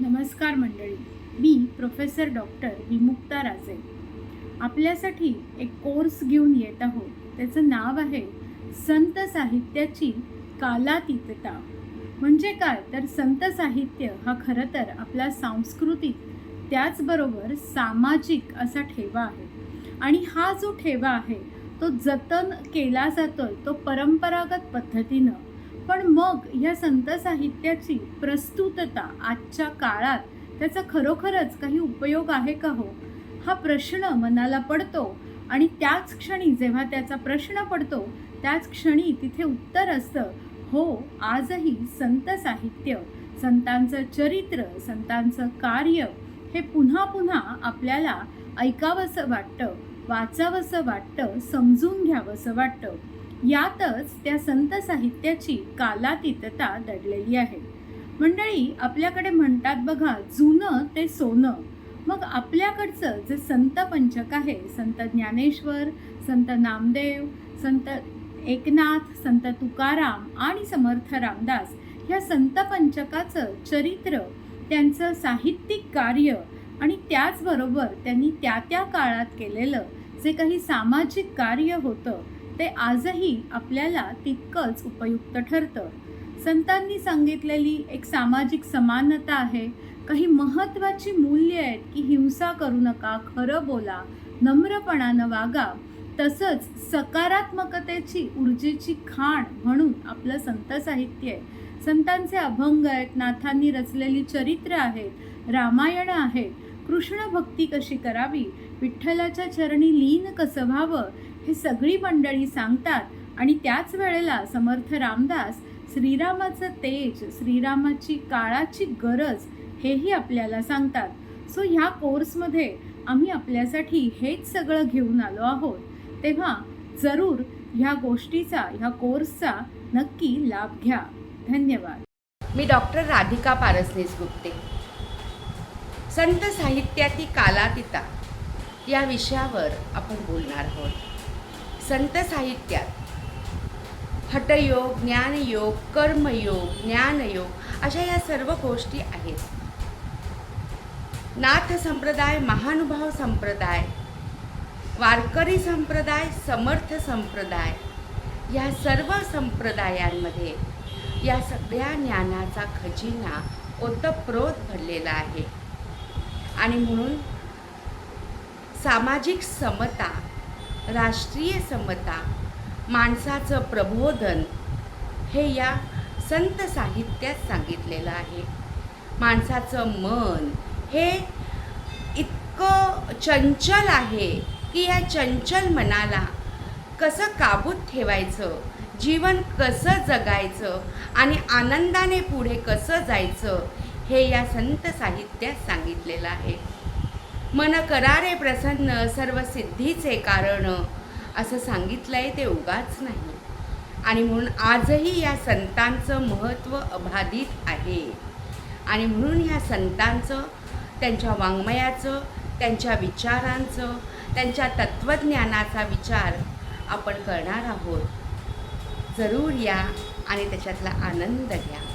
नमस्कार मंडळी. मी professor doctor विमुक्ता राजे. आपल्यासाठी एक कोर्स घेऊन येत आहोत. त्याचं नाव आहे संत साहित्याची कालातीतता. म्हणजे काय? तर संत साहित्य हा खरं तर आपला सांस्कृतिक त्याचबरोबर सामाजिक असा ठेवा आहे. आणि हा जो ठेवा आहे तो जतन केला जातोय तो परंपरागत पद्धतीनं. पण मग या संत साहित्याची प्रस्तुतता आजच्या काळात त्याचा खरोखरच काही उपयोग आहे का हो? हा प्रश्न मनाला पडतो आणि त्याच क्षणी जेव्हा त्याचा प्रश्न पडतो त्याच क्षणी तिथे उत्तर असतं हो आजही संत साहित्य संतांचं चरित्र संतांचं कार्य हे पुन्हा पुन्हा आपल्याला ऐकावंसं वाटतं वाचावंसं वाटतं समजून घ्यावंसं वाटतं. यातच त्या संत साहित्याची कालातीतता दडलेली आहे. मंडळी आपल्याकडे म्हणतात बघा जुनं ते सोनं. मग आपल्याकडचं जे संत पंचक आहे संत ज्ञानेश्वर संत नामदेव संत एकनाथ संत तुकाराम आणि समर्थ रामदास ह्या संत पंचकाचं चरित्र त्यांचं साहित्यिक कार्य आणि त्याचबरोबर त्यांनी त्या त्या काळात केलेलं जे काही सामाजिक कार्य होतं ते आजही आपल्याला तितकंच उपयुक्त ठरतं. संतांनी सांगितलेली एक सामाजिक समानता आहे. काही महत्त्वाची मूल्य आहेत की हिंसा करू नका खरं बोला नम्रपणानं वागा. तसंच सकारात्मकतेची ऊर्जेची खाण म्हणून आपलं संत साहित्य आहे. संतांचे अभंग आहेत नाथांनी रचलेली चरित्र आहेत रामायण आहेत. कृष्ण भक्ती कशी करावी? विठ्ठलाच्या चरणी लीन कसं व्हावं? हे सगळी मंडळी सांगतात. आणि त्याच वेळेला समर्थ रामदास श्रीरामाचं तेज श्रीरामाची काळाची गरज हेही आपल्याला सांगतात. सो ह्या कोर्समध्ये आम्ही आपल्यासाठी हेच सगळं घेऊन आलो आहोत. तेव्हा जरूर ह्या गोष्टीचा ह्या कोर्सचा नक्की लाभ घ्या. धन्यवाद. मी डॉक्टर राधिका पारसनीस गुप्ते. संत साहित्याती कालातीता या विषयावर आपण बोलणार आहोत. संत साहित्यात. हटयोग ज्ञानयोग कर्मयोग ज्ञानयोग अशा या सर्व गोष्टी आहेत. नाथ संप्रदाय महानुभाव संप्रदाय वारकरी संप्रदाय समर्थ संप्रदाय या सर्व संप्रदायांमध्ये या सगळ्या ज्ञानाचा खजिना ओतप्रोत भरलेला आहे. आणि म्हणून सामाजिक समता राष्ट्रीय समता माणसाचं प्रबोधन हे या संत साहित्यात सांगितलेलं आहे. माणसाचं मन हे इतकं चंचल आहे की या चंचल मनाला कसं काबूत ठेवायचं जीवन कसं जगायचं आणि आनंदाने पुढे कसं जायचं हे या संत साहित्यात सांगितलेलं आहे. मन करारे प्रसन्न सर्व सिद्धीचे कारण. असं सांगितलं आहे ते उगाच नाही. आणि म्हणून आजही या संतांचं महत्त्व अबाधित आहे. आणि म्हणून ह्या संतांचं त्यांच्या वाङ्मयाचं त्यांच्या विचारांचं त्यांच्या तत्त्वज्ञानाचा विचार आपण करणार आहोत. जरूर या आणि त्याच्यातला आनंद घ्या.